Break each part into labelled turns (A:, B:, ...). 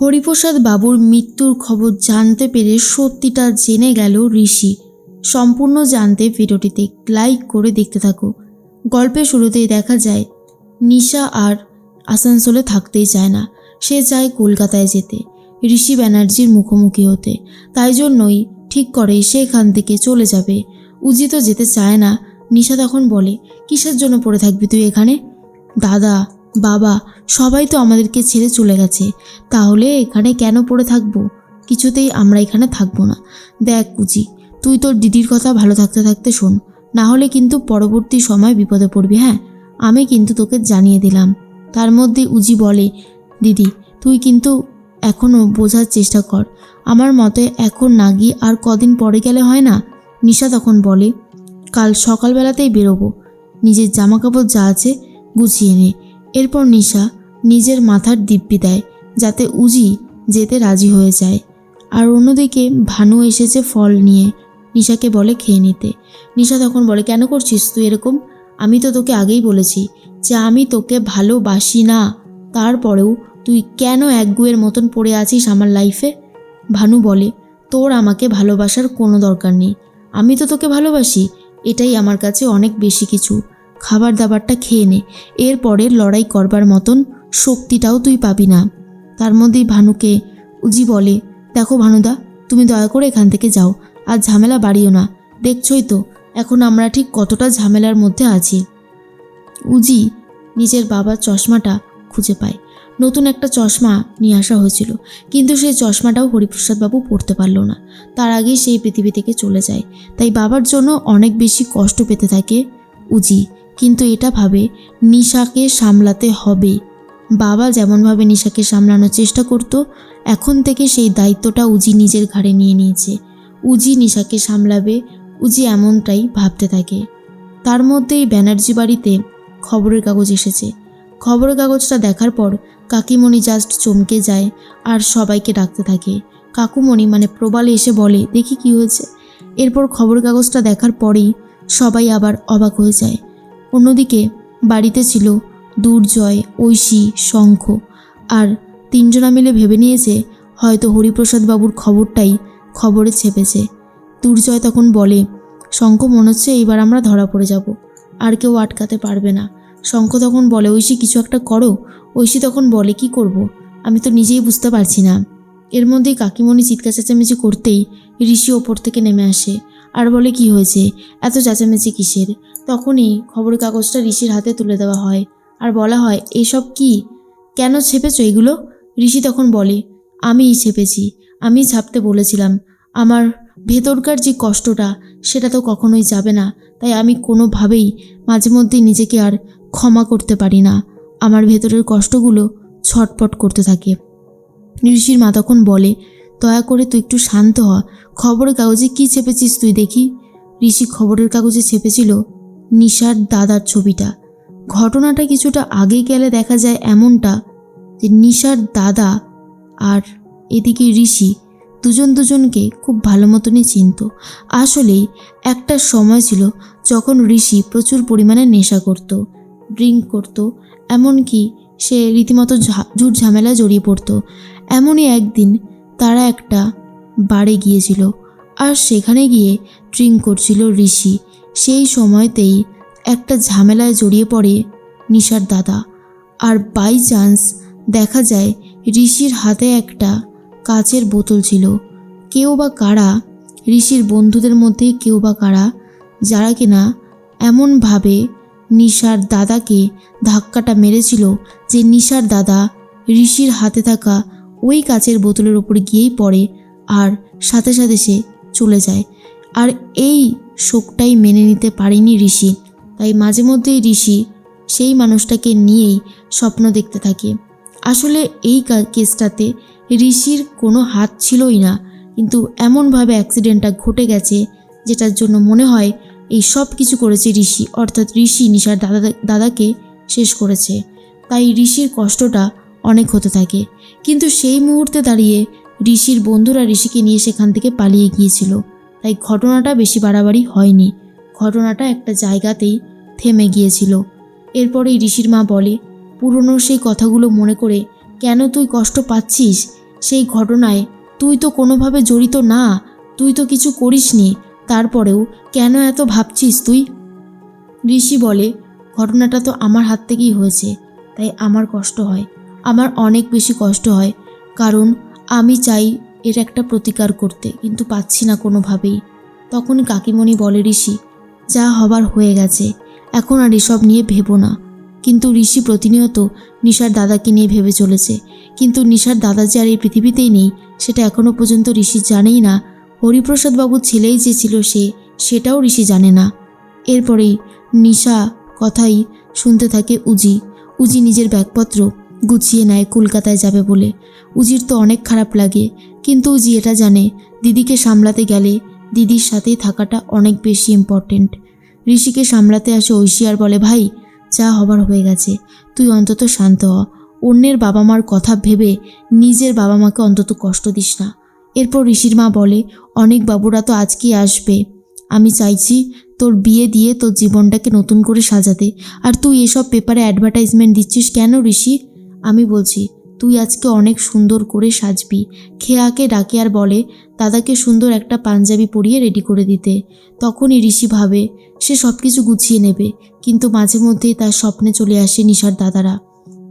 A: হরিপ্রসাদ বাবুর মৃত্যুর খবর জানতে পেরে সত্যিটা জেনে গেল ঋষি। সম্পূর্ণ জানতে ভিডিওটিতে লাইক করে দেখতে থাকো। গল্পের শুরুতেই দেখা যায়, নিশা আর আসানসোলে থাকতেই চায় না। সে চায় কলকাতায় যেতে, ঋষি ব্যানার্জির মুখোমুখি হতে। তাই জন্যই ঠিক করে সে এখান থেকে চলে যাবে। উজি তো যেতে চায় না। নিশা তখন বলে, কিসের জন্য পড়ে থাকবি তুই এখানে? দাদা বাবা, সবাই তো আমাদেরকে ছেড়ে চলে গেছে। তাহলে এখানে কেন পড়ে থাকব? কিছুতেই আমরা এখানে থাকব না। দেখ কুচি, তুই তোর দিদির কথা ভালো থাকতে থাকতে শোন। না হলে কিন্তু পরবর্তী সময় বিপদে পড়বি হ্যাঁ? আমি কিন্তু তোকে জানিয়ে দিলাম। তার মধ্যে উজি বলে, দিদি, তুই কিন্তু এখনও বোঝার চেষ্টা কর। আমার মতে এখন না গিয়ে আর কদিন পরে গেলে হয় না? নিশা তখন বলে, কাল সকালবেলাতেই বেরোবো। নিজের জামা কাপড় যা আছে গুছিয়ে নে। এরপর নিশা নিজের মাথার দিব্যি দেয়, যাতে উজি যেতে রাজি হয়ে যায়। আর অন্যদিকে ভানু এসেছে ফল নিয়ে। নিশাকে বলে খেয়ে নিতে। নিশা তখন বলে, কেন করছিস তুই এরকম? আমি তো তোকে আগেই বলেছি যে আমি তোকে ভালোবাসি না। তারপরেও তুই কেন একগুয়ের মতন পড়ে আছিস আমার লাইফে ভানু বলে, তোর আমাকে ভালোবাসার কোনো দরকার নেই। আমি তো তোকে ভালোবাসি। এটাই আমার কাছে অনেক বেশি কিছু। খাবার দাবারটা খেয়ে নে। এরপরে লড়াই করবার মতন শক্তিটাও তুই পাবি না। তার মধ্যেই ভানুকে উজি বলে, দেখো ভানুদা, তুমি দয়া করে এখান থেকে যাও, আর ঝামেলা বাড়িও না। দেখছই তো, এখন আমরা ঠিক কতটা ঝামেলার মধ্যে আছি। উজি নিজের বাবার চশমাটা খুঁজে পায়। নতুন একটা চশমা নিয়ে আসা হয়েছিল, কিন্তু সেই চশমাটাও হরিপ্রসাদবাবু পড়তে পারল না। তার আগেই সেই পৃথিবী থেকে চলে যায়। তাই বাবার জন্য অনেক বেশি কষ্ট পেতে থাকে উজি। কিন্তু এটা ভাবে নিশাকে সামলাতে হবে। বাবা যেমনভাবে নিশাকে সামলানোর চেষ্টা করত, এখন থেকে সেই দায়িত্বটা উজি নিজের ঘাড়ে নিয়ে নিয়েছে। উজি নিশাকে সামলাবে, উজি এমনটাই ভাবতে থাকে। তার মধ্যেই ব্যানার্জি বাড়িতে খবরের কাগজ এসেছে। খবরের কাগজটা দেখার পর কাকিমণি জাস্ট চমকে যায় আর সবাইকে ডাকতে থাকে। কাকুমণি মানে প্রবালে এসে বলে, দেখি কি হয়েছে? এরপর খবরের কাগজটা দেখার পরেই সবাই আবার অবাক হয়ে যায়। অন্যদিকে বাড়িতে ছিল দুর্জয়, ঐশী, শঙ্খ। আর তিনজনা মিলে ভেবে নিয়েছে হয়তো হরিপ্রসাদ বাবুর খবরটাই খবরে ছেপেছে। দুর্জয় তখন বলে, শঙ্খ, মনে হচ্ছে এইবার আমরা ধরা পড়ে যাব। আর কেউ আটকাতে পারবে না। শঙ্খ তখন বলে, ঐশী, কিছু একটা করো। ঐশী তখন বলে, কি করব? আমি তো নিজেই বুঝতে পারছি না। এর মধ্যেই কাকিমণি চিৎকার চেঁচামেচি করতেই ঋষি ওপর থেকে নেমে আসে। আর বলে, কি হয়েছে? এত চেঁচামেচি কিসের? তখনই খবরের কাগজটা ঋষির হাতে তুলে দেওয়া হয় আর বলা হয়, এসব কি? কেন ছেপেছো এগুলো? ঋষি তখন বলে, আমিই ছেপেছি আমি ছাপতে বলেছিলাম। আমার ভেতরকার যে কষ্টটা, সেটা তো কখনোই যাবে না। তাই আমি কোনোভাবেই মাঝে মধ্যে নিজেকে আর ক্ষমা করতে পারি না। আমার ভেতরের কষ্টগুলো ছটপট করতে থাকে। ঋষির মা তখন বলে, দয়া করে তুই একটু শান্ত হ। খবরের কাগজে কি চেপেছিস তুই দেখি? ঋষি খবরের কাগজে চেপেছিল নিশার দাদার ছবিটা। ঘটনাটা কিছুটা আগে গেলে দেখা যায় এমনটা যে নিশার দাদা আর এদিকে ঋষি দুজন দুজনকে খুব ভালো মতনই চিনত। আসলেই একটা সময় ছিল যখন ঋষি প্রচুর পরিমাণে নেশা করত, ড্রিঙ্ক করত, এমনকি সে রীতিমতো ঝুট ঝামেলায় জড়িয়ে পড়তো। এমনই একদিন তারা একটা বারে গিয়েছিল আর সেখানে গিয়ে ড্রিঙ্ক করছিল ঋষি। সেই সময়তেই একটা ঝামেলায় জড়িয়ে পড়ে নিশার দাদা। আর বাই চান্স দেখা যায় ঋষির হাতে একটা কাচের বোতল ছিল। কেউ বা কারা, ঋষির বন্ধুদের মধ্যে কেউ বা কারা, যারা কিনা এমনভাবে নিশার দাদাকে ধাক্কাটা মেরেছিল যে নিশার দাদা ঋষির হাতে থাকা ওই কাচের বোতলের ওপর গিয়েই পড়ে আর সাথে সাথে সে চলে যায়। আর এই শোকটাই মেনে নিতে পারেনি ঋষি। তাই মাঝে মধ্যেই ঋষি সেই মানুষটাকে নিয়েই স্বপ্ন দেখতে থাকে। আসলে এই কেসটাতে ঋষির কোনো হাত ছিলই না, কিন্তু এমনভাবে অ্যাক্সিডেন্টটা ঘটে গেছে যেটার জন্য মনে হয় এই সব কিছু করেছে ঋষি, অর্থাৎ ঋষি নিশার দাদা দাদাকে শেষ করেছে। তাই ঋষির কষ্টটা অনেক হতে থাকে। কিন্তু সেই মুহূর্তে দাঁড়িয়ে ঋষির বন্ধুরা ঋষিকে নিয়ে সেখান থেকে পালিয়ে গিয়েছিল। তাই ঘটনাটা বেশি বাড়াবাড়ি হয়নি। ঘটনাটা একটা জায়গাতেই থেমে গিয়েছিল। এরপরেই ঋষির মা বলে, পুরনো সেই কথাগুলো মনে করে কেন তুই কষ্ট পাচ্ছিস? সেই ঘটনায় তুই তো কোনোভাবে জড়িত না, তুই তো কিছু করিসনি, তারপরেও কেন এত ভাবছিস তুই? ঋষি বলে, ঘটনাটা তো আমার হাত থেকেই হয়েছে, তাই আমার কষ্ট হয়। আমার অনেক বেশি কষ্ট হয়, কারণ আমি চাই এর একটা প্রতিকার করতে, কিন্তু পাচ্ছি না কোনোভাবেই। তখন কাকিমণি বলে, ঋষি, যা হবার হয়ে গেছে, এখন আর এসব নিয়ে ভেবো না। কিন্তু ঋষি প্রতিনিয়ত নিশার দাদাকে নিয়ে ভেবে চলেছে। কিন্তু নিশার দাদা যে আর এই পৃথিবীতেই নেই, সেটা এখনও পর্যন্ত ঋষি জানেই না। হরিপ্রসাদবাবুর ছেলেই যে ছিল সে, সেটাও ঋষি জানে না। এরপরেই নিশা কথাই শুনতে থাকে উজি। উজি নিজের ব্যাগপত্র গুছিয়ে নেয় কলকাতায় যাবে বলে। উজির তো অনেক খারাপ লাগে, কিন্তু উজি এটা জানে, দিদিকে সামলাতে গেলে দিদির সাথে থাকাটা অনেক বেশি ইম্পর্টেন্ট ঋষিকে সামলাতে আসে ঐশী আর বলে, ভাই, যা হবার হয়ে গেছে, তুই অন্তত শান্ত হ। অন্যের বাবা মার কথা ভেবে নিজের বাবা মাকে অন্তত কষ্ট দিস না। এরপর ঋষির মা বলে, অনেক বাবুরা তো আজকেই আসবে। আমি চাইছি তোর বিয়ে দিয়ে তোর জীবনটাকে নতুন করে সাজাতে। আর তুই এসব পেপারে অ্যাডভার্টাইজমেন্ট দিচ্ছিস কেন ঋষি? আমি বলছি, তুই আজকে অনেক সুন্দর করে সাজবি। খেয়াকে ডাকে আর বলে, দাদাকে সুন্দর একটা পাঞ্জাবি পরিয়ে রেডি করে দিতে। তখনই ঋষি ভাবে, সে সব কিছু গুছিয়ে নেবে। কিন্তু মাঝে মধ্যেই তার স্বপ্নে চলে আসে নিশার দাদারা।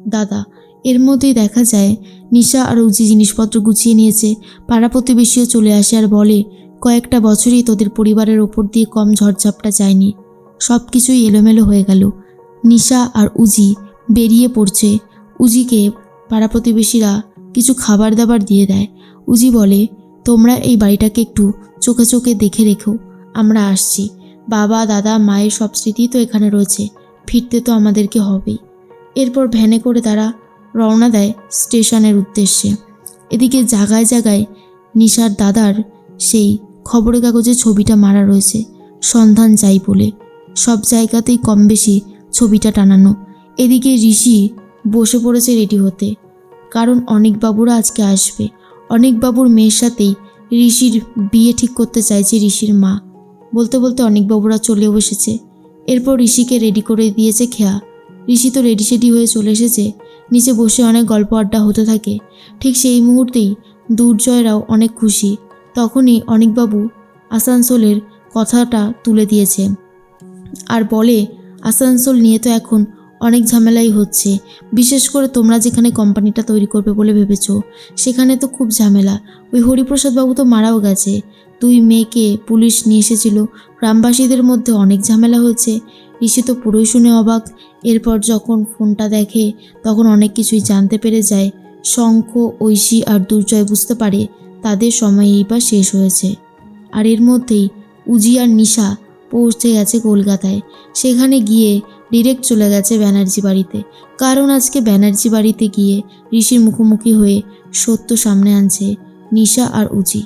A: দাদা, এর মধ্যেই দেখা যায়, নিশা আর উজি জিনিসপত্র গুছিয়ে নিয়েছে। পাড়া প্রতিবেশীও চলে আসে আর বলে, কয়েকটা বছরই তোদের পরিবারের ওপর দিয়ে কম ঝড়ঝাপটা যায়নি। সব কিছুই এলোমেলো হয়ে গেল। নিশা আর উজি বেরিয়ে পড়ছে। উজিকে পাড়া প্রতিবেশীরা কিছু খাবার দাবার দিয়ে দেয়। উজি বলে, তোমরা এই বাড়িটাকে একটু চোখে চোখে দেখে রেখো, আমরা আসছি। বাবা, দাদা, মায়ের সব স্মৃতি তো এখানে রয়েছে, ফিরতে তো আমাদেরকে হবেই। এরপর ভ্যানে করে তারা রওনা দেয় স্টেশনের উদ্দেশ্যে। এদিকে জায়গায় জায়গায় নিশার দাদার সেই খবরের কাগজে ছবিটা মারা রয়েছে, সন্ধান চাই বলে। সব জায়গাতেই কম বেশি ছবিটা টানানো। এদিকে ঋষি বসে পড়েছে রেডি হতে। কারণ অনেক বাবুরা আজকে আসবে। অনেক বাবুর মেয়ের সাথেই ঋষির বিয়ে ঠিক করতে চাইছে ঋষির মা। বলতে বলতে অনেক বাবুরা চলেও এসেছে। এরপর ঋষিকে রেডি করে দিয়েছে খেয়া। ঋষি তো রেডি সেডি হয়ে চলে এসেছে। নিচে বসে অনেক গল্প আড্ডা হতে থাকে। ঠিক সেই মুহূর্তেই দুর্জয়রাও অনেক খুশি। তখনই অনেকবাবু আসানসোলের কথাটা তুলে দিয়েছে। আর বলে, আসানসোল নিয়ে তো এখন অনেক ঝামেলাই হচ্ছে। বিশেষ করে তোমরা যেখানে কোম্পানিটা তৈরি করবে বলে ভেবেছো, সেখানে তো খুব ঝামেলা। ওই হরিপ্রসাদবাবু তো মারাও গেছে। দুই মেয়েকে পুলিশ নিয়ে এসেছিল। গ্রামবাসীদের মধ্যে অনেক ঝামেলা হয়েছে। ঋষি তো পুরোই শুনে অবাক। এরপর যখন ফোনটা দেখে, তখন অনেক কিছুই জানতে পেরে যায়। শঙ্খ, ঐশী আর দুর্জয় বুঝতে পারে তাদের সময় এইবার শেষ হয়েছে। আর এর মধ্যেই উজি আর নিশা পৌঁছে গেছে কলকাতায়। সেখানে গিয়ে ডিরেক্ট চলে গেছে ব্যানার্জি বাড়িতে। কারণ আজকে ব্যানার্জি বাড়িতে গিয়ে ঋষির মুখোমুখি হয়ে সত্য সামনে আনছে নিশা আর উজি।